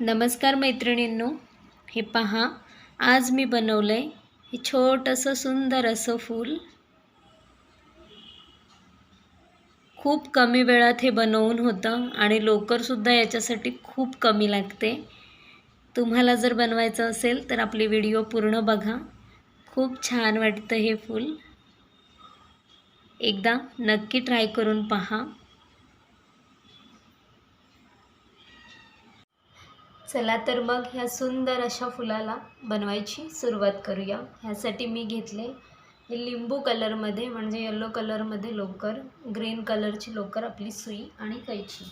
नमस्कार मैत्रिणींनो हे पहा आज मी बनवलं आहे हे छोटंसं सुंदर असं फूल. खूप कमी वेळात हे बनवून होतं आणि लोकरसुद्धा याच्यासाठी खूप कमी लागते. तुम्हाला जर बनवायचं असेल तर आपली व्हिडिओ पूर्ण बघा. खूप छान वाटतं हे फूल. एकदा नक्की ट्राय करून पहा. चला तर मग ह्या सुंदर अशा फुलाला बनवायची सुरुवात करूया. ह्यासाठी मी घेतले हे लिंबू कलरमध्ये म्हणजे येलो कलरमध्ये लोकर ग्रीन कलरची लोकर आपली सुई आणि कैची.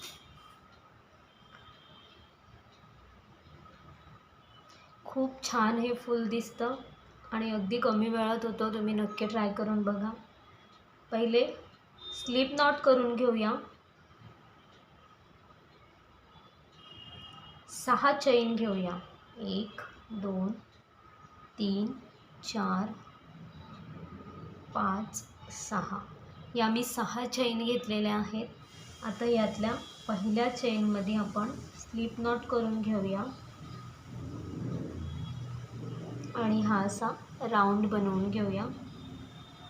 खूप छान हे फूल दिसतं आणि अगदी कमी वेळात होतं तुम्ही नक्की ट्राय करून बघा. पहिले स्लिप नॉट करून घेऊया. सहा चैन घेऊया. एक दोन तीन चार पाच सहा. या मी सहा चैन घेतलेल्या आहेत. आता यातल्या पहिल्या चैनमध्ये आपण स्लिप नॉट करून घेऊया. आणि हा असा राऊंड बनवून घेऊया.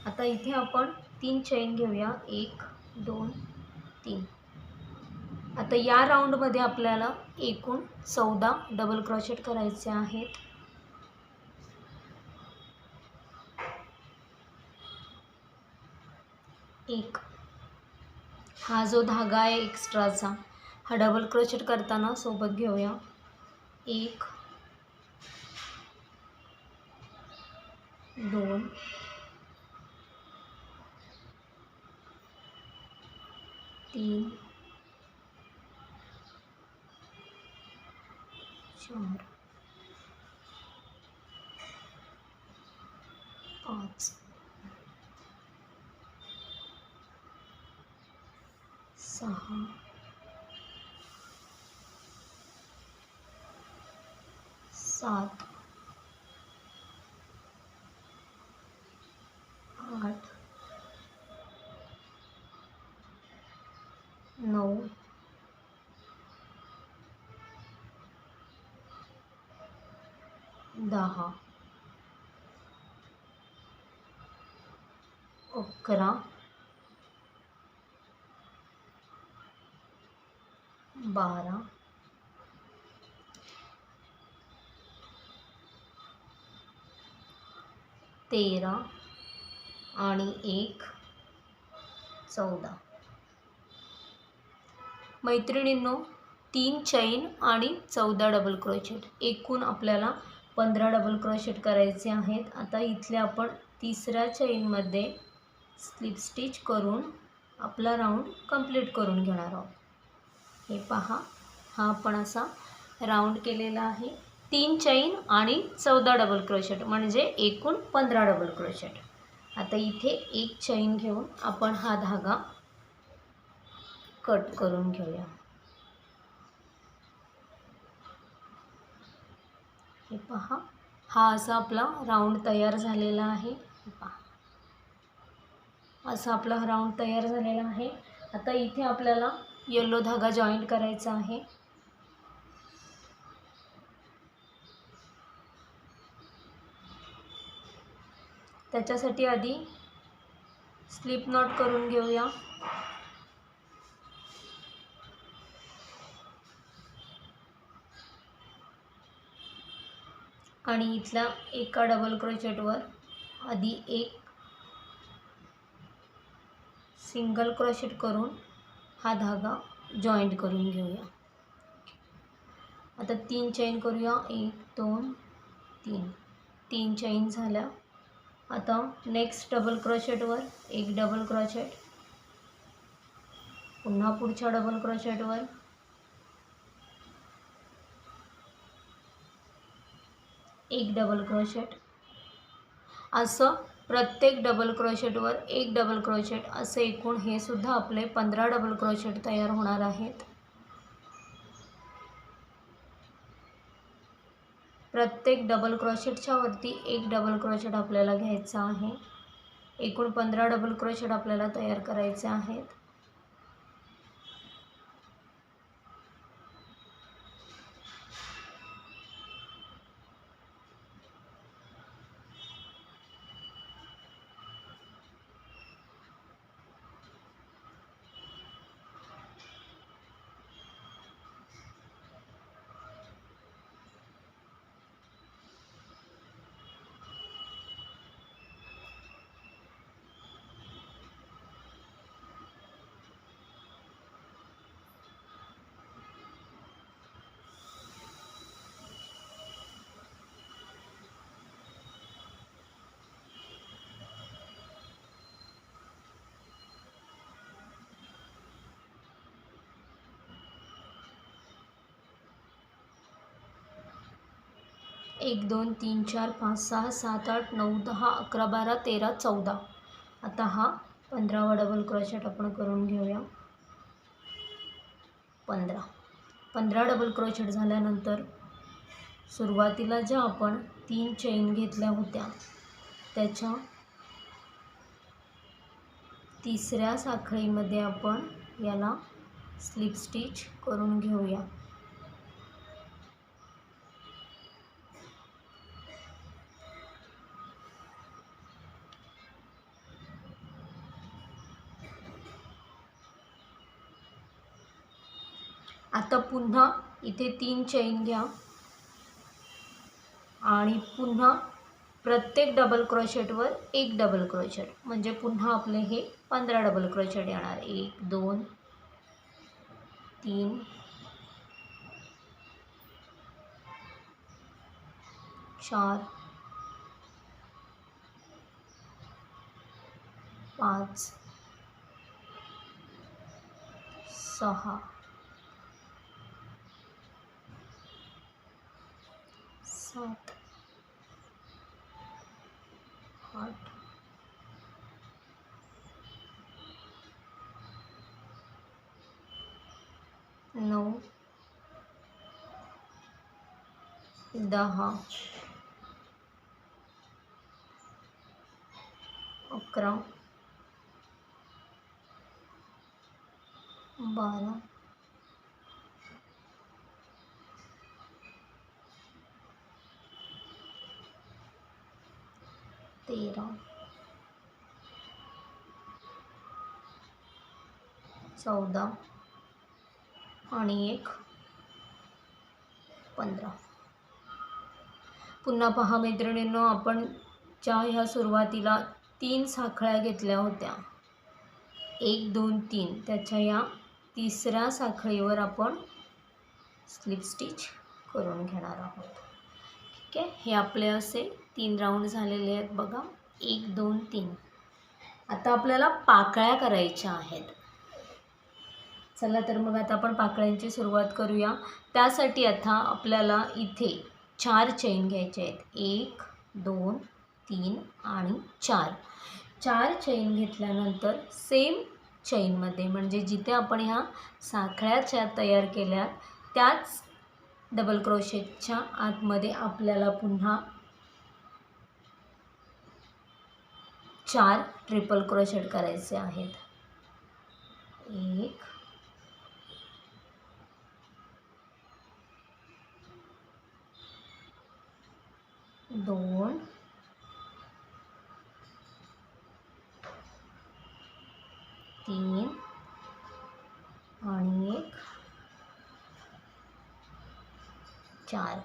आता इथे आपण तीन चैन घेऊया. एक दोन तीन. आता या राऊंडमध्ये आपल्याला एकूण चौदा डबल क्रॉशेट करायचे आहेत. एक. हा जो धागा आहे एक्स्ट्राचा हा डबल क्रोशेट करताना सोबत घेऊया. एक. दोन. तीन. चार पाच. सहा. सात. दहा. अकरा. बारा. तेरा आणि एक. चौदा. मैत्रिणींनो तीन चैन आणि चौदा डबल क्रोचेट एकूण आपल्याला पंधरा डबल क्रोशेट करायचे आहेत. आता इथले आपण तिसऱ्या चैनमध्ये स्लिप स्टिच करून आपला राऊंड कंप्लीट करून घेणार आहोत. हे पहा हा आपण असा राऊंड केलेला आहे. तीन चैन आणि चौदा डबल क्रोशेट म्हणजे एकूण पंधरा डबल क्रोशेट आता इथे एक चैन घेऊन आपण हा धागा कट करून घेऊया. हे पहा. हा असा आपला राऊंड तयार झालेला आहे. पहा. असा आपला राऊंड तयार झालेला आहे. आता इथे आपल्याला येलो धागा जॉईंट करायचा आहे. त्याच्यासाठी आधी स्लिप नॉट करून घेऊया. आणि इथल्या एका डबल क्रोचेटवर आधी एक सिंगल क्रोशेट करून हा धागा जॉईंट करून घेऊया. आता तीन चैन करूया. एक दोन तीन. तीन चैन झाल्या. आता नेक्स्ट डबल क्रोशेटवर एक डबल क्रोशेट पुन्हा पुढच्या डबल क्रोशेटवर एक डबल क्रोशेट असं प्रत्येक डबल क्रोशेटवर एक डबल क्रोशेट असे एकूण हे सुद्धा आपले पंधरा डबल क्रोशेट तयार होणार आहेत. प्रत्येक डबल क्रोशेटच्या वरती एक डबल क्रोशेट आपल्याला घ्यायचा आहे. एकूण पंधरा डबल क्रोशेट आपल्याला तयार करायचे आहेत. एक दोन तीन चार पाच सहा सात आठ नऊ दहा अकरा बारा तेरा चौदा. आता हा पंधरावा डबल क्रोशेट आपण करून घेऊया. पंधरा. पंधरा डबल क्रोशेट झाल्यानंतर सुरुवातीला ज्या आपण तीन चेन घेतल्या होत्या त्याच्या तिसऱ्या साखळीमध्ये आपण याला स्लिप स्टिच करून घेऊया. पुन्हा इथे तीन चैन घ्या. आणि पुन्हा प्रत्येक डबल क्रोशेटवर एक डबल क्रोशेट म्हणजे पुन्हा आपले हे पंधरा डबल क्रोशेट येणार. एक दोन तीन चार पाच सहा सात आठ नऊ दहा अकरा बारा तेरा चौदा आणि एक. पंधरा. पुन्हा पहा मैत्रिणींनो आपण ज्या ह्या सुरुवातीला तीन साखळ्या घेतल्या होत्या. एक दोन तीन. त्याच्या या तिसऱ्या साखळीवर आपण स्लिप स्टिच करून घेणार आहोत. ठीक आहे? हे आपले असे तीन राऊंड झालेले आहेत बघा. एक दोन तीन. आता आपल्याला पाकळ्या करायच्या आहेत. चला तर मग आता आपण पाकळ्यांची सुरुवात करूया. त्यासाठी आता आपल्याला इथे चार चैन घ्यायचे आहेत. एक दोन तीन आणि चार. चार चैन घेतल्यानंतर सेम चैनमध्ये म्हणजे जिथे आपण ह्या साखळ्याच्या तयार केल्या त्याच डबल क्रोशेटच्या आतमध्ये आपल्याला पुन्हा चार ट्रिपल क्रोशेट करायचे आहेत. एक दोन. तीन. आणि एक. चार.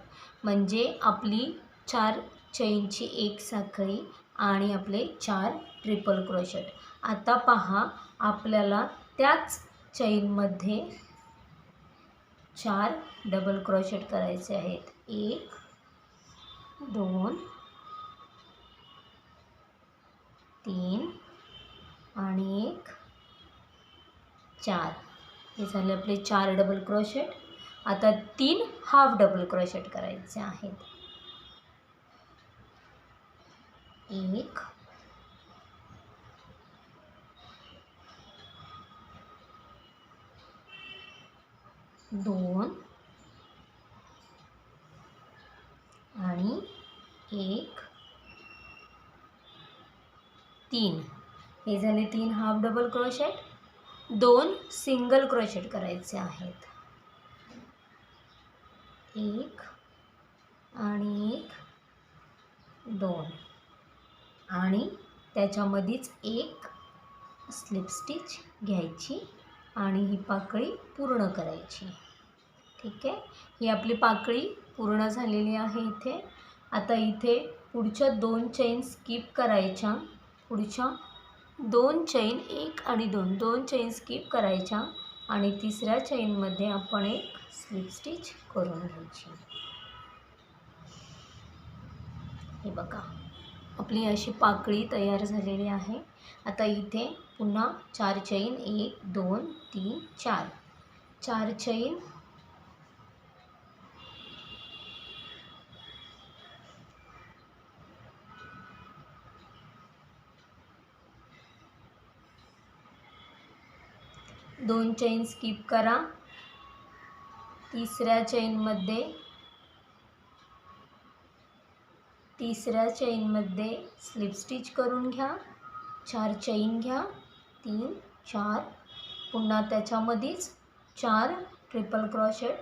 म्हणजे आपली चार चैनची एक साखळी आणि आपले चार ट्रिपल क्रोशेट आता पहा आपल्याला त्याच चैनमध्ये चार डबल क्रोशेट करायचे आहेत. एक दोन तीन आणि एक चार. हे झाले आपले चार डबल क्रोशेट आता तीन हाफ डबल क्रोशेट करायचे आहेत. एक दोन आणि एक तीन. हे झाले तीन. हाफ डबल क्रोशेट दोन सिंगल क्रोशेट करायचे आहेत. एक आणि एक दोन. आणि त्याच्यामध्येच एक स्लिप स्टिच घ्यायची आणि ही पाकळी पूर्ण करायची. ठीक आहे? ही आपली पाकळी पूर्ण झालेली आहे इथे. आता इथे पुढच्या दोन चैन स्किप करायच्या. पुढच्या दोन चैन एक आणि दोन. दोन चैन स्किप करायच्या आणि तिसऱ्या चैनमध्ये आपण एक स्लिप स्टिच करून घ्यायची. हे बघा. आपली अशी पाकळी तयार झालेली आहे. आता इथे पुन्हा चार चैन एक दोन तीन चार. चार चैन दोन चैन स्किप करा. तिसऱ्या चैनमध्ये तिसऱ्या चैनमध्ये स्लिप स्टिच करून घ्या. चार चैन घ्या. तीन चार. पुन्हा त्याच्यामध्येच चार ट्रिपल क्रॉशेट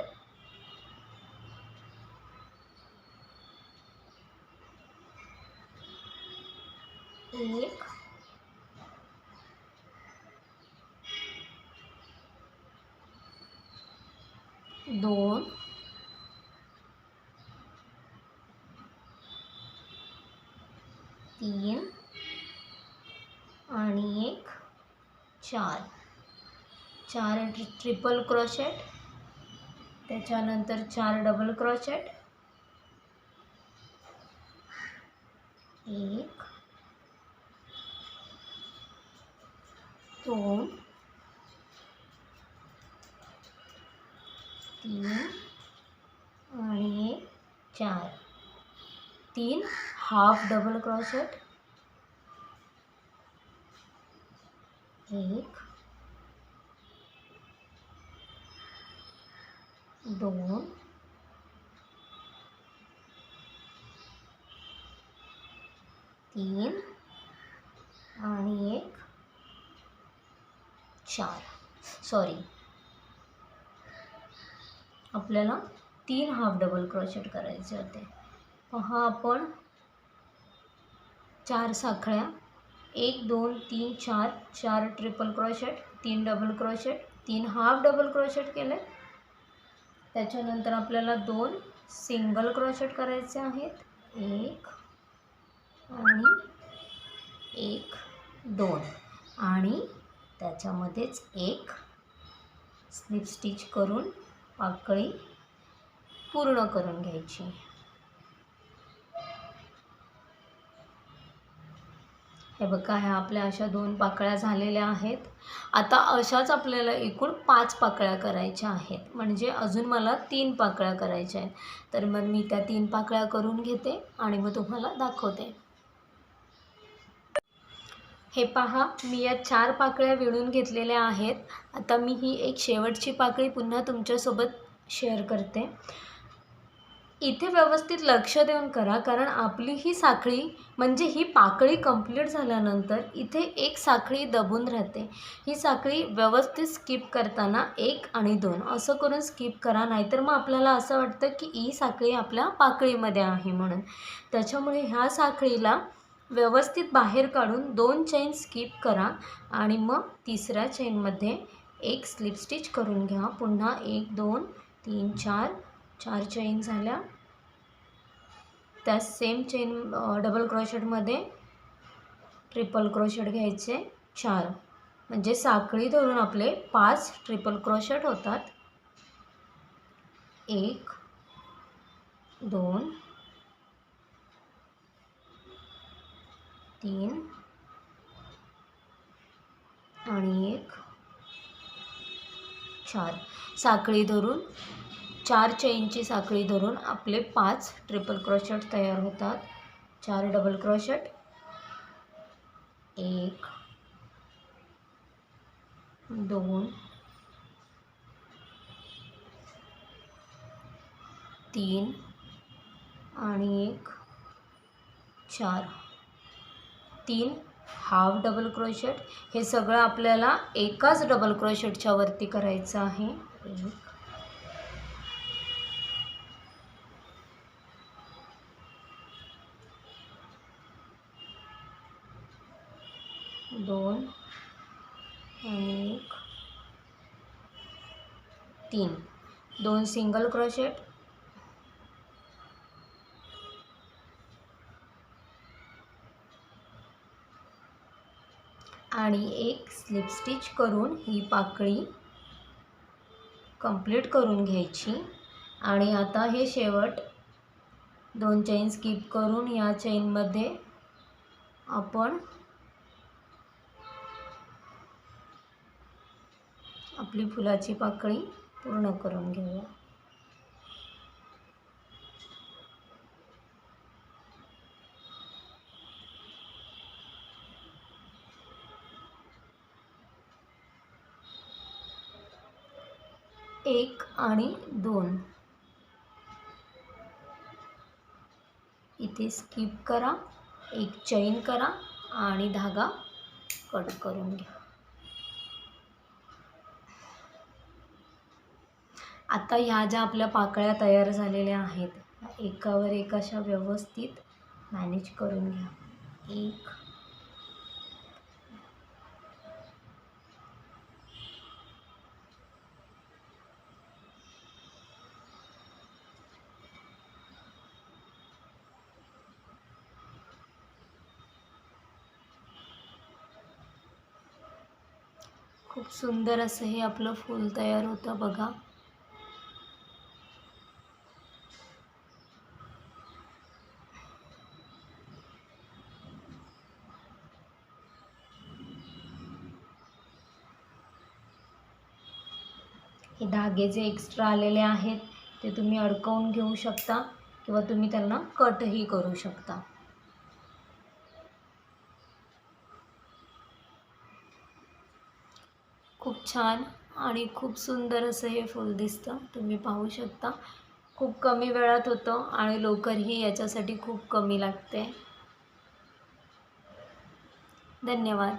एक दोन. तीन. आणि एक. चार. चार ट्रि ट्रिपल क्रॉशेट त्याच्यानंतर चार डबल क्रॉशेट एक. दोन. तीन आणि एक चार. तीन हाफ़ डबल क्रॉशेट एक, दोन, तीन आणि एक, चार. सॉरी आपल्याला तीन हाफ डबल क्रॉशेट करायचे होते. पहा आपण चार साखळ्या एक दोन तीन चार चार ट्रिपल क्रॉशेट तीन डबल क्रॉशेट तीन हाफ डबल क्रॉशेट केले. त्याच्यानंतर आपल्याला दोन सिंगल क्रॉशेट करायचे आहेत. एक आणि एक दोन. आणि त्याच्यामध्येच एक स्लिप स्टिच करून पाकळी पूर्ण करून घ्यायची. हे बघा ह्या आपल्या अशा दोन पाकळ्या झालेल्या आहेत. आता अशाच आपल्याला एकूण पाच पाकळ्या करायच्या आहेत. म्हणजे अजून मला तीन पाकळ्या करायच्या आहेत. तर मग मी त्या तीन पाकळ्या करून घेते आणि मग तुम्हाला दाखवते. हे पहा मी या चार पाकळ्या विणून घेतलेल्या आहेत. आता मी ही एक शेवटची पाकळी पुन्हा तुमच्यासोबत शेअर करते. इथे व्यवस्थित लक्ष देऊन करा कारण आपली ही साखळी म्हणजे ही पाकळी कंप्लीट झाल्यानंतर इथे एक साखळी दबून राहते. ही साखळी व्यवस्थित स्किप करताना एक आणि दोन. असं करून स्किप करा नाहीतर मग आपल्याला असं वाटतं की ही साखळी आपल्या पाकळीमध्ये आहे म्हणून. त्याच्यामुळे ह्या साखळीला व्यवस्थित बाहेर काढून दोन चैन स्किप करा आणि मग तिसऱ्या चैनमध्ये एक स्लिप स्टिच करून घ्या. पुन्हा एक दोन तीन चार. चार चैन झाल्या. त्या सेम चेन डबल क्रोशेटमध्ये ट्रिपल क्रोशेट घ्यायचे. चार. म्हणजे साखळी धरून आपले पाच ट्रिपल क्रोशेट होतात. एक दोन तीन आणि एक. चार. साखळी धरून चार चेनची साखळी धरून आपले पाच ट्रिपल क्रॉशर्ट तयार होतात. चार डबल क्रॉशट एक. दोन. तीन आणि एक. चार. तीन हाफ डबल क्रोशेट हे सगळं आपल्याला एकाच डबल क्रोशेटच्या वरती करायचं आहे. दोन आणि एक तीन. दोन सिंगल क्रोशेट आणि एक स्लिप स्टिच करून ही पाकळी कंप्लीट करून घ्यायची. आणि आता हे शेवट दोन चैन स्किप करून या चैनमध्ये आपण आपली फुलाची पाकळी पूर्ण करून घेऊया. एक आणि दोन. इथे स्किप करा एक चैन करा आणि धागा कट करून घ्या. आता ह्या ज्या आपल्या पाकळ्या तयार झालेल्या आहेत एकावर एक अशा व्यवस्थित मॅनेज करून घ्या. एक खूप सुंदर असं हे आपलं फूल तयार होतं बघा. हे धागे जे एक्स्ट्रा आलेले आहेत ते तुम्ही अडकवून घेऊ शकता किंवा तुम्ही त्यांना कटही करू शकता खूप छान आणि खूप सुंदर असं हे फूल दिसतं. तुम्ही पाहू शकता. खूप कमी वेळात होतं आणि लोकरही याच्यासाठी खूप कमी लागते. धन्यवाद.